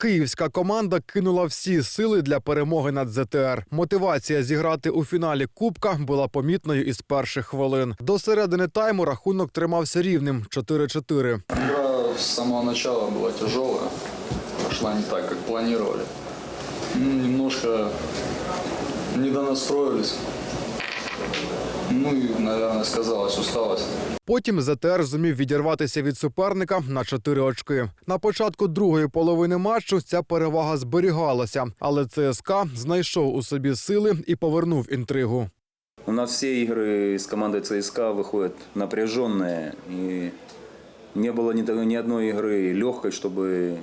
Київська команда кинула всі сили для перемоги над ЗТР. Мотивація зіграти у фіналі Кубка була помітною із перших хвилин. До середини тайму рахунок тримався рівним 4-4. Игра с самого начала была тяжелая, пошла не так, как планировали. Ну, немножко недонастроились. Ну и, наверное, сказалась усталость. Потім ЗТР зумів відірватися від суперника на 4 очки. На початку другої половини матчу ця перевага зберігалася, але ЦСКА знайшов у собі сили і повернув інтригу. У нас все игры с командой ЦСКА выходят напряженные. И не было ни, того- ни одной игры легкой, чтобы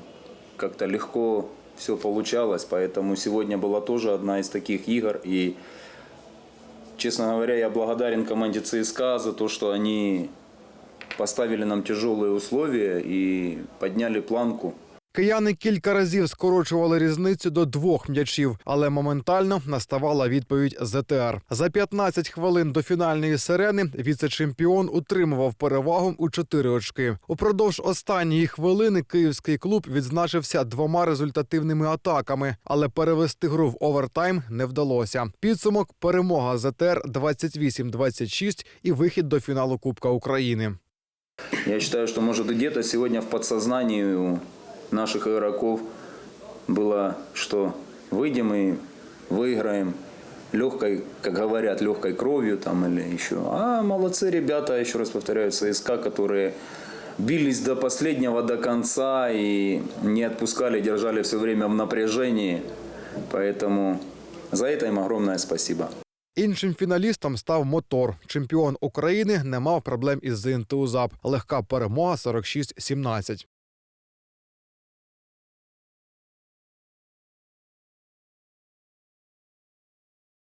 как-то легко все получалось. Поэтому сегодня была тоже одна из таких игр. И, честно говоря, я благодарен команде ЦСКА за то, что они поставили нам тяжелые условия и подняли планку. Кияни кілька разів скорочували різницю до двох м'ячів, але моментально наставала відповідь ЗТР. За 15 хвилин до фінальної сирени віце-чемпіон утримував перевагу у 4 очки. Упродовж останньої хвилини київський клуб відзначився двома результативними атаками, але перевести гру в овертайм не вдалося. Підсумок перемога ЗТР 28-26 і вихід до фіналу Кубка України. Я считаю, что может где-то сегодня в подсознании у наших игроков было, что выйдем и выиграем легкой, как говорят, легкой кровью там или еще. А молодцы ребята, еще раз повторяю, ЦСКА, которые бились до последнего, до конца и не отпускали, держали все время в напряжении. Поэтому за это им огромное спасибо. Іншим фіналістом став мотор. Чемпіон України не мав проблем із ЗНТУ ЗАП. Легка перемога 46-17.